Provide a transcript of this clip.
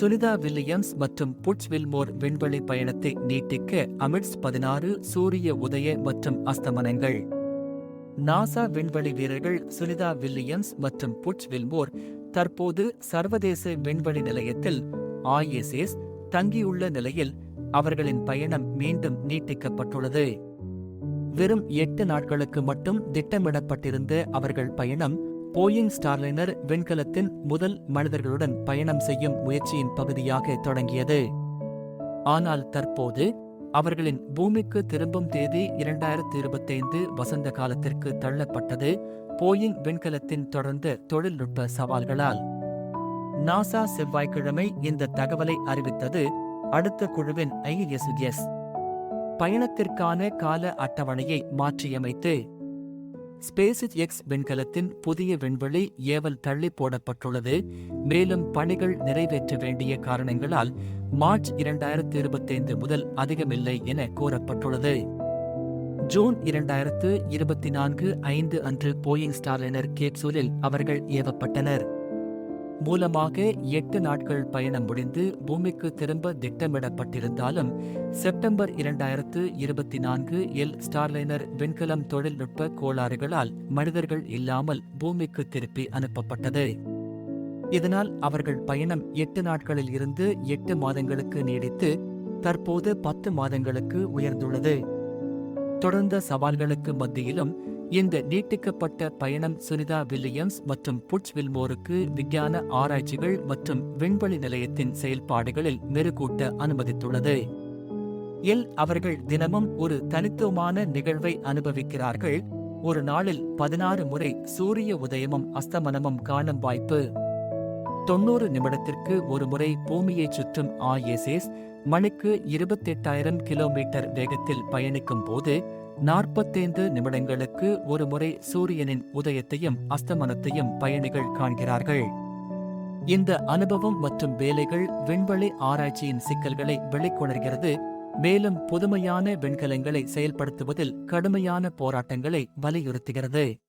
Sunita Williams மற்றும் Butch Wilmore விண்வெளி பயணத்தை நீட்டிக்க அமிட்ஸ் பதினாறு சூரிய உதய மற்றும் அஸ்தமனங்கள். நாசா விண்வெளி வீரர்கள் சுனிதா வில்லியம்ஸ் மற்றும் புட்ஸ் வில்மோர் தற்போது சர்வதேச விண்வெளி நிலையத்தில் ஐஎஸ்எஸ் தங்கியுள்ள நிலையில் அவர்களின் பயணம் மீண்டும் நீட்டிக்கப்பட்டுள்ளது. வெறும் எட்டு நாட்களுக்கு மட்டும் திட்டமிடப்பட்டிருந்த அவர்கள் பயணம் போயிங் ஸ்டார்லைனர் விண்கலத்தின் முதல் மனிதர்களுடன் பயணம் செய்யும் முயற்சியின் பகுதியாக தொடங்கியது. ஆனால் தற்போது அவர்களின் பூமிக்கு திரும்பும் தேதி இரண்டாயிரத்தி இருபத்தைந்து வசந்த காலத்திற்கு தள்ளப்பட்டது போயிங் விண்கலத்தின் தொடர்ந்த தொழில்நுட்ப சவால்களால். நாசா செவ்வாய்க்கிழமை இந்த தகவலை அறிவித்தது அடுத்த குழுவின் ஐஎஸ்எஸ் பயணத்திற்கான கால அட்டவணையை மாற்றியமைத்து ஸ்பேஸ் எக்ஸ் விண்கலத்தின் புதிய விண்வெளி ஏவல் தள்ளி போடப்பட்டுள்ளது. மேலும் பணிகள் நிறைவேற்ற வேண்டிய காரணங்களால் மார்ச் இரண்டாயிரத்து இருபத்தைந்து முதல் அதிகமில்லை என கூறப்பட்டுள்ளது. ஜூன் இரண்டாயிரத்து இருபத்தி நான்கு ஐந்து அன்று போயிங் ஸ்டார்லைனர் கேப்சூலில் அவர்கள் ஏவப்பட்டனர். மூலமாக எட்டு நாட்கள் பயணம் முடிந்து பூமிக்கு திரும்ப திட்டமிடப்பட்டிருந்தாலும் செப்டம்பர் இரண்டாயிரத்து இருபத்தி நான்கு எல் ஸ்டார்லைனர் விண்கலம் தொழில்நுட்ப கோளாறுகளால் மனிதர்கள் இல்லாமல் பூமிக்கு திருப்பி அனுப்பப்பட்டது. இதனால் அவர்கள் பயணம் எட்டு நாட்களில் இருந்து எட்டு மாதங்களுக்கு நீடித்து தற்போது பத்து மாதங்களுக்கு உயர்ந்துள்ளது. தொடர்ந்த சவால்களுக்கு மத்தியிலும் இந்த நீட்டிக்கப்பட்ட பயணம் சுனிதா வில்லியம்ஸ் மற்றும் புட்ச் வில்மோருக்கு விஞ்ஞான ஆராய்ச்சிகள் மற்றும் விண்வெளி நிலையத்தின் செயல்பாடுகளில் மெருகூட்ட அனுமதித்துள்ளது. எல் அவர்கள் தினமும் ஒரு தனித்துவமான நிகழ்வை அனுபவிக்கிறார்கள். ஒரு நாளில் பதினாறு முறை சூரிய உதயமும் அஸ்தமனமும் காணும் வாய்ப்பு. தொண்ணூறு நிமிடத்திற்கு ஒரு முறை பூமியைச் சுற்றும் ஆயேசேஸ் மணிக்கு இருபத்தெட்டாயிரம் கிலோமீட்டர் வேகத்தில் பயணிக்கும் போது நாற்பத்தைந்து நிமிடங்களுக்கு ஒரு முறை சூரியனின் உதயத்தையும் அஸ்தமனத்தையும் பயணிகள் காண்கிறார்கள். இந்த அனுபவம் மற்றும் வேலைகள் விண்வெளி ஆராய்ச்சியின் சிக்கல்களை வெளிக்கொணர்கிறது. மேலும் புதுமையான விண்கலங்களை செயல்படுத்துவதில் கடுமையான போராட்டங்களை வலியுறுத்துகிறது.